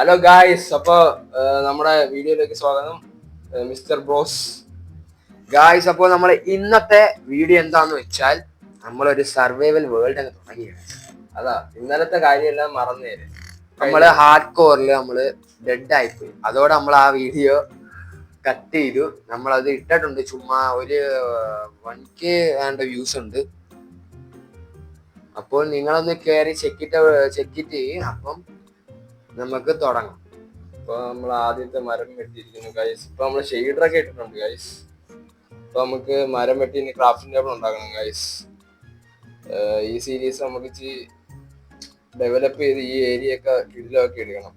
Hello guys അപ്പൊ നമ്മുടെ വീഡിയോയിലേക്ക് സ്വാഗതം. മിസ്റ്റർ ബ്രോസ് ഗായ്സ് അപ്പോൾ നമ്മൾ ഇന്നത്തെ വീഡിയോ എന്താന്ന് വെച്ചാൽ നമ്മളൊരു സർവൈവൽ വേൾഡ് അങ്ങ് തുടങ്ങിയാണ്. അതാ ഇന്നലത്തെ കാര്യമെല്ലാം മറന്നേര് നമ്മൾ ഹാർഡ് കോറിൽ നമ്മൾ ഡെഡ് ആയിപ്പോയി. അതോടെ നമ്മൾ ആ വീഡിയോ കട്ട് ചെയ്തു. നമ്മൾ അത് ഇട്ടിട്ടുണ്ട്. ചുമ്മാ ഒരു വൺ കെ വേണ്ട വ്യൂസ് ഉണ്ട്. അപ്പോൾ നിങ്ങളൊന്ന് കയറി ചെക്കിട്ട് ചെക്കിറ്റ് ചെയ്യും. അപ്പം നമുക്ക് തുടങ്ങാം. ഇപ്പൊ നമ്മൾ ആദ്യത്തെ മരം വെട്ടിയിരിക്കുന്നു ഗൈസ് ഇപ്പൊ നമ്മൾ ഷെയ്ഡറൊക്കെ ഇട്ടിട്ടുണ്ട് ഗൈസ് ഇപ്പൊ നമുക്ക് മരം വെട്ടി ഇനി ക്രാഫ്റ്റിംഗ് ടേബിൾ ഉണ്ടാക്കണം ഗൈസ് ഈ സീരീസ് നമുക്ക് ഡെവലപ്പ് ചെയ്ത് ഈ ഏരിയ ഒക്കെ കിടിലൊക്കെ എടുക്കണം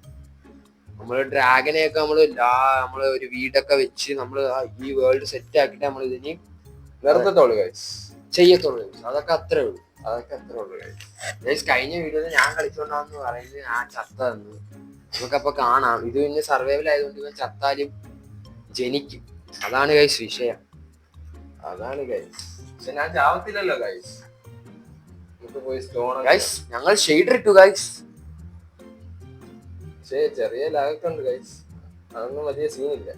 നമ്മൾ ഡ്രാഗനെ ഒക്കെ നമ്മൾ ലാ നമ്മൾ ഒരു വീടൊക്കെ വെച്ച് നമ്മൾ ആ ഈ വേൾഡ് സെറ്റ് ആക്കിയിട്ട് നമ്മൾ ഇതിനി നിർത്തത്തോളൂ ഗൈസ് ചെയ്യത്തുള്ളൂ അതൊക്കെ അത്രേ ഉള്ളൂ. അതൊക്കെ അത്രേ ഉള്ളൂ ഗൈസ് ഗൈസ് കഴിഞ്ഞ വീഡിയോയിൽ ഞാൻ കളിച്ചോണ്ടാന്ന് പറയുന്നത് ഞാൻ ചത്തതെന്ന് നമുക്കപ്പൊ കാണാം. ഇത് പിന്നെ സർവൈവൽ ആയതുകൊണ്ട് ഇവൻ ചത്താലും ജനിക്കും. അതാണ് ഗൈസ് വിഷയം. അതാണ് ഗൈസ് പക്ഷെ ഞാൻ ചാവത്തില്ലല്ലോ ഗൈസ് ഗൈസ് ഞങ്ങൾ ഷെയ്ഡർ ഇട്ടു ഗൈസ് പക്ഷേ ചെറിയ ലാഗൊക്കെ ഉണ്ട് ഗൈസ് അതൊന്നും വലിയ സീനില്ല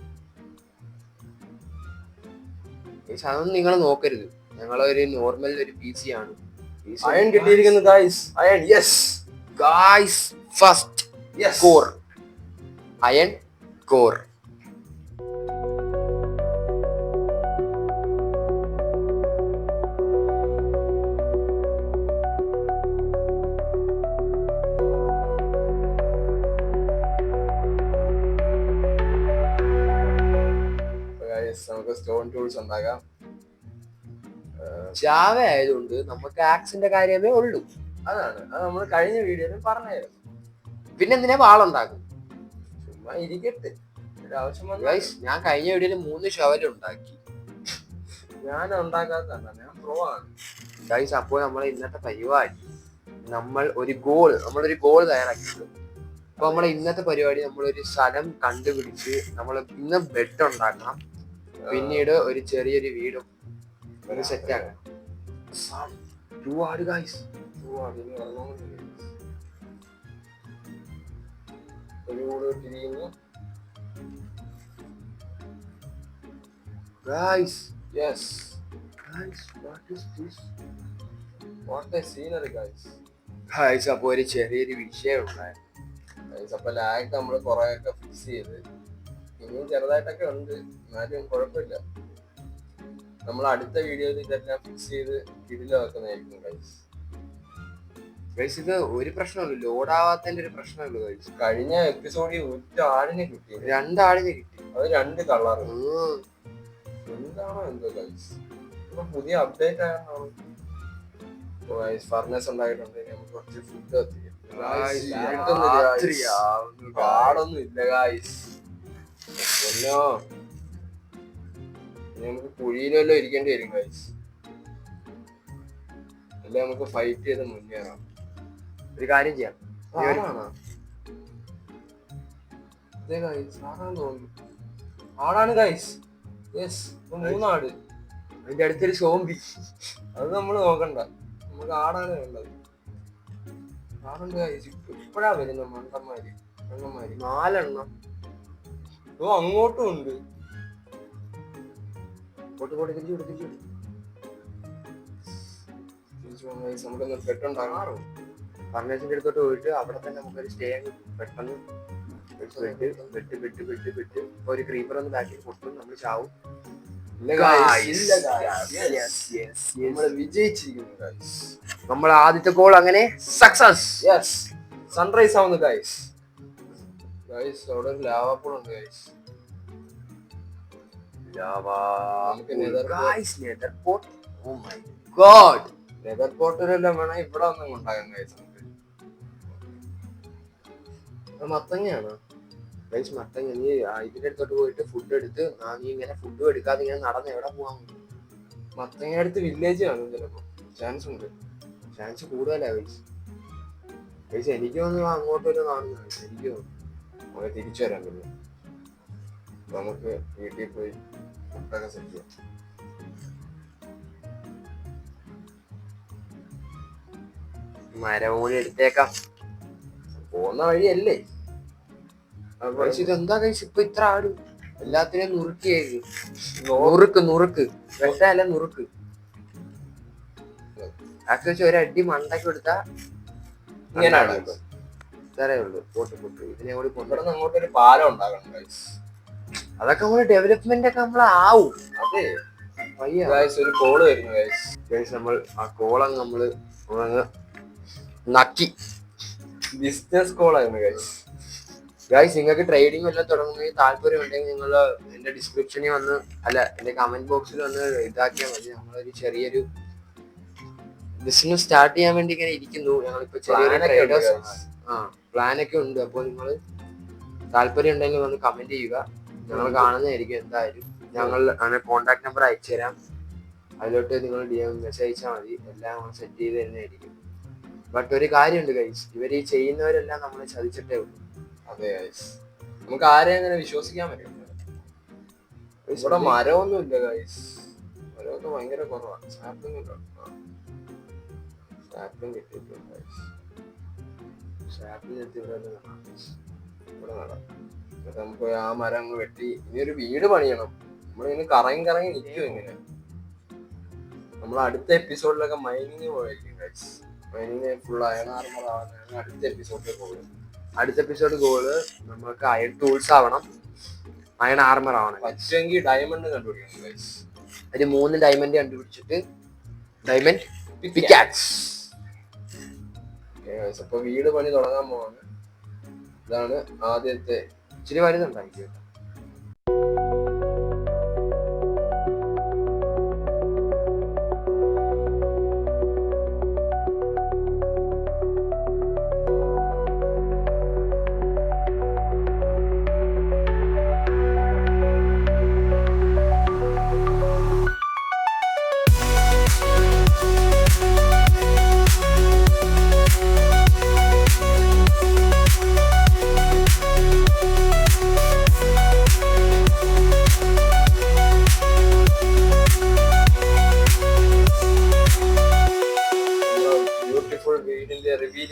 ഗൈസ് അതൊന്നും നിങ്ങൾ നോക്കരുത്. ഞങ്ങളൊരു നോർമൽ ഒരു പി സി ആണ്. അയൺ കിട്ടിയിരിക്കുന്നു guys iron yes guys first core iron core ചാവ നമുക്ക് സ്റ്റോൺ ടൂൾസ് ഉണ്ടാക്കാം ജാവ ആയതുകൊണ്ട് നമുക്ക് ആക്സിന്റെ കാര്യമേ ഉള്ളൂ. അതാണ്. അത് നമ്മൾ കഴിഞ്ഞ വീഡിയോയിൽ പറഞ്ഞായിരുന്നു. പിന്നെ എന്തിനാ വാളുണ്ടാക്കും? ചുമ്മാ ഇരിക്കട്ടെ. ഒരു ആവശ്യം വന്നാൽ ഗൈസ് ഞാൻ കഴിഞ്ഞ വീഡിയോയിൽ മൂന്ന് ഷവൽ ഉണ്ടാക്കി. ഞാൻ ഉണ്ടാക്കാത്തതാണ്. ഞാൻ പ്രോ ആണ്. ഗൈസ് അപ്പോൾ നമ്മൾ ഇന്നത്തെ പരിപാടി നമ്മൾ ഒരു ഗോൾ നമ്മളൊരു ഗോൾ തയ്യാറാക്കിയിട്ടുണ്ട്. അപ്പൊ നമ്മളെ ഇന്നത്തെ പരിപാടി നമ്മളൊരു സ്ഥലം കണ്ടുപിടിച്ച് നമ്മൾ ഇന്ന് ബെഡ് ഉണ്ടാക്കണം. പിന്നീട് ഒരു ചെറിയൊരു വീടും ഒരു സെറ്റ് ആക്കണം. ഒരുപാട് ഗൈസ് ഓ, അതിന് ഇറങ്ങുന്നില്ല. ഒരു കൂടെ ഇട്ടിരിക്കുന്നു guys yes guys what is this what a scenery guys guys അപ്പോൾ ഒരു ചെറിയൊരു വിഷയം ഉണ്ടായിരുന്നു. ഗൈസ് അപ്പോൾ ലാഗ് നമ്മൾ കുറെ ഒക്കെ ഫിക്സ് ചെയ്ത്. ഇനിയും ചെറുതായിട്ടൊക്കെ ഉണ്ട്. എന്നാലും കുഴപ്പമില്ല. നമ്മൾ അടുത്ത വീഡിയോയിൽ ഇതെല്ലാം ഫിക്സ് ചെയ്ത് കിടിലാക്കുന്നതായിരിക്കും ഗൈസ് ഗൈസ് ഇത് ഒരു പ്രശ്നമല്ല ലോഡ് ആവാത്തതിന്റെ ഒരു പ്രശ്നമല്ലോ ഗൈസ് കഴിഞ്ഞ എപ്പിസോഡിൽ ഒറ്റ ആടിനെ കിട്ടി. രണ്ടാളിന് കിട്ടി. അത് രണ്ട് കളർ. എന്താണോ എന്തോ ഗൈസ് ഇപ്പൊ പുതിയ അപ്ഡേറ്റ് ആയിരുന്നു ഗൈസ് ഫർണസ് ഉണ്ടായിട്ടുണ്ട്. നമുക്ക് കുറച്ച് ഫുഡ്. കാടൊന്നും ഇല്ല ഗായ്സ് ഒന്നോ നമുക്ക് കുഴിയിലല്ലോ ഇരിക്കേണ്ടി വരും ഗൈസ് അല്ലെ നമുക്ക് ഫൈറ്റ് ചെയ്ത് മുന്നേറാം. ഒരു കാര്യം ചെയ്യാം. ഒരു- ആടാണോ. Guys yes Moonnad. അതിന്റെ അടുത്തൊരു സോംബി അത് നമ്മൾ നോക്കണ്ട. നമുക്ക് ആടാണ് വേണ്ടത്. ആടുണ്ട് ഗൈസ് ഇപ്പഴാ വരുന്ന മണ്ടന്മാര് മണ്ടന്മാര് നാലെണ്ണം. ഓ അങ്ങോട്ടും ഉണ്ട്. പോട്ട് പോട്ട് തിരിച്ചു തിരിച്ചു തിരിച്ചു പോകാം guys. നമുക്കൊന്ന് പെട്ടുണ്ടാകാറോ ഫർണേഴ്സിന്റെ അടുത്തോട്ട് പോയിട്ട് അവിടെ തന്നെ നമുക്കൊരു സ്റ്റേ പെട്ടെന്ന് വെട്ട് വെട്ട് വെട്ട് വെട്ട്. വെട്ട് ഒരു ക്രീപ്പർ ഒന്ന് ബാക്കിൽ പൊട്ടും നമ്മൾ ചാവും. ഗൈസ് നമ്മൾ ആദ്യത്തെ ഗോൾ അങ്ങനെ സക്സസ് യെസ് സൺറൈസ് ആവുന്നു ഗൈസ് ഗൈസ് അവിടെ ഒരു ലാവാപ്പൂൾ ഉണ്ട് guys leather pot oh my god leather പോർട്ടിലെല്ലാം വേണം ഇവിടെ ഒന്നും ഉണ്ടാകാൻ ഗൈസ് മത്തങ്ങയാണ്. മീൻസ് മത്തങ്ങ നീ ഇതിന്റെ അടുത്തോട്ട് പോയിട്ട് ഫുഡ് എടുത്ത് ആ നീ ഇങ്ങനെ ഫുഡും എടുക്കാതെ ഇങ്ങനെ നടന്ന് എവിടെ പോവാൻ മത്തങ്ങ അടുത്ത് വില്ലേജ് കാണും ചിലപ്പോ. ചാൻസ് ഉണ്ട്. ചാൻസ് കൂടുതലാ വൈസ് വൈസ് എനിക്ക് തോന്നുന്നു അങ്ങോട്ടൊരു കാണുന്ന എനിക്ക് തോന്നുന്നു. നമുക്ക് തിരിച്ചു വരാൻ പിന്നെ നമുക്ക് വീട്ടിൽ പോയി ഫുഡൊക്കെ സെറ്റ് ചെയ്യാം. മരം എടുത്തേക്കാം. പോകുന്ന വഴിയല്ലേ? എന്താ കഴിച്ചു ഇപ്പൊ ഇത്ര ആട് എല്ലാത്തിനെയും നുറുക്കിയായി നുറുക്ക് നുറുക്ക്. വെട്ടല്ല നുറുക്ക്. ആക്കി വെച്ച് ഒരു അടി മണ്ടയ്ക്ക് കൊടുത്താ ഇങ്ങനെയാണ് ഇത്രേ ഉള്ളൂ. പൊട്ട് പൊട്ട്. ഇതിനെ കൂടി കൊണ്ടുവന്ന് അങ്ങോട്ട് ഒരു അങ്ങോട്ടൊരു പാലം ഉണ്ടാക്കണം ഗൈസ് അതൊക്കെ നമ്മൾ ഡെവലപ്മെന്റ് ഒക്കെ നമ്മൾ ആവും. അതെ. ഒരു കോൾ വരുന്നു നമ്മൾ ആ കോളം നമ്മൾ നക്കി. ബിസിനസ് കോളായിരുന്നു ഗൈസ് ഗൈസ് നിങ്ങൾക്ക് ട്രേഡിംഗ് എല്ലാം തുടങ്ങുന്നതിന് താല്പര്യം ഉണ്ടെങ്കിൽ നിങ്ങൾ എന്റെ ഡിസ്ക്രിപ്ഷനിൽ വന്ന് അല്ല എന്റെ കമന്റ് ബോക്സിൽ വന്ന് ഇതാക്കിയാൽ മതി. നമ്മളൊരു ചെറിയൊരു ബിസിനസ് സ്റ്റാർട്ട് ചെയ്യാൻ വേണ്ടി ഇങ്ങനെ ഇരിക്കുന്നു. ഞങ്ങളിപ്പോ ചെറിയൊരു ട്രേഡേഴ്സ്. ആ പ്ലാൻ ഒക്കെ ഉണ്ട്. അപ്പോൾ നിങ്ങൾ താല്പര്യം ഉണ്ടെങ്കിൽ വന്ന് കമന്റ് ചെയ്യുക. ഞങ്ങൾ കാണുന്നതായിരിക്കും എന്തായാലും. ഞങ്ങൾ അങ്ങനെ കോണ്ടാക്ട് നമ്പർ അയച്ചു തരാം അതിലോട്ട് നിങ്ങൾ ഡി മെസ്സേജ് അയച്ചാൽ മതി. എല്ലാം സെറ്റ് ചെയ്ത് തരുന്നതായിരിക്കും. ബട്ട് ഒരു കാര്യമുണ്ട് ഗൈസ് ഇവർ ഈ ചെയ്യുന്നവരെല്ലാം നമ്മളെ ചതിച്ചിട്ടേ ഉള്ളൂ. അതെ ഗൈസ് നമുക്ക് ആരെയും അങ്ങനെ വിശ്വസിക്കാൻ പറ്റില്ല. ഇവിടെ മരമൊന്നും ഇല്ല ഗൈസ് മരമൊക്കെ ഭയങ്കര കുറവാണ്. സാപ്ലിംഗ് ഉണ്ടോ സാപ്ലിംഗ് കിട്ടിയിട്ടുണ്ട് ഗൈസ് ഷാപ്പിൽ നിർത്തി ഇവിടെ ഇവിടെ നമുക്ക് ആ മരം വെട്ടി ഇനി ഒരു വീട് പണിയണം. നമ്മളിങ്ങനെ കറങ്ങി കറങ്ങി നിൽക്കും ഇങ്ങനെ. നമ്മൾ അടുത്ത എപ്പിസോഡിലൊക്കെ മൈനിങ് പോയിരിക്കും guys mining full iron armour ആവാനാണ് അടുത്ത എപ്പിസോഡിൽ പോകും. അടുത്ത എപ്പിസോഡ് ഗോൾ നമുക്ക് അയൺ ടൂൾസ് ആവണം. അയൺ ആർമർ ആവണം. പറ്റുമെങ്കിൽ ഡയമണ്ട് കണ്ടുപിടിക്കണം അതിന് മൂന്ന് ഡയമണ്ട് കണ്ടുപിടിച്ചിട്ട് ഡയമണ്ട് അപ്പൊ വീട് പണി തുടങ്ങാൻ പോവാണ്. ഇതാണ് ആദ്യത്തെ ഇച്ചിരി വരുന്നുണ്ടായിരിക്കും.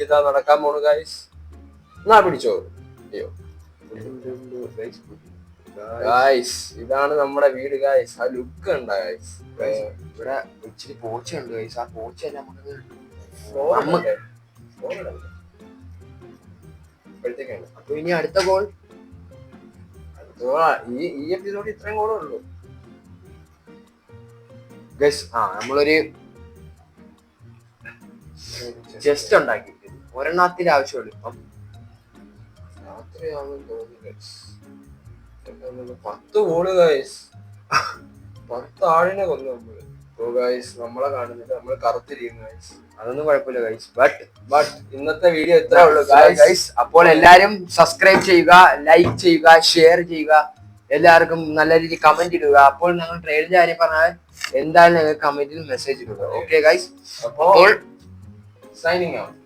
ഇതാ നടക്കാൻ പോണു ഗൈസ് എന്നാ പിടിച്ചോ? അയ്യോ. ഗായ്സ് ഇതാണ് നമ്മുടെ വീട് ഗായ്സ് ആ ലുക്ക് ഉണ്ട് ഗായ്സ് ഇവിടെ ഇച്ചിരി പോച്ചയുണ്ട് ഗൈസ് ആ പോച്ച നമുക്ക് അപ്പൊ ഇനി അടുത്ത ഗോൾ ഈ ഈ എപ്പിസോഡ് ഇത്രയും കൂടെ ഉള്ളൂ. ഗൈസ് ആ നമ്മളൊരു ജസ്റ്റ് ഉണ്ടാക്കി. ഒരെണ്ണത്തിന്റെ ആവശ്യമുള്ളൂ ഇപ്പം. പത്ത് ബോൾ ഗൈസ് പത്ത് ആളിനെ കൊന്നു നമ്മൾ. നമ്മളെ കാണുന്നില്ല. നമ്മൾ കറുത്തിരിക്കുന്നു ഗൈസ് അതൊന്നും കുഴപ്പമില്ല ഗൈസ് ബട്ട് ബട്ട് ഇന്നത്തെ വീഡിയോ ഇത്രേ ഉള്ളൂ ഗൈസ് അപ്പോൾ എല്ലാരും സബ്സ്ക്രൈബ് ചെയ്യുക ലൈക്ക് ചെയ്യുക ഷെയർ ചെയ്യുക. എല്ലാവർക്കും നല്ല രീതിയിൽ കമന്റ് ഇടുക. അപ്പോൾ ഞങ്ങൾ ട്രെയിനിന്റെ കാര്യം പറഞ്ഞാൽ എന്തായാലും ഞങ്ങൾ കമന്റിൽ മെസ്സേജ് ഇടുക. ഓക്കെ ഗൈസ് അപ്പോൾ അപ്പോൾ സൈനിങ് ഔട്ട്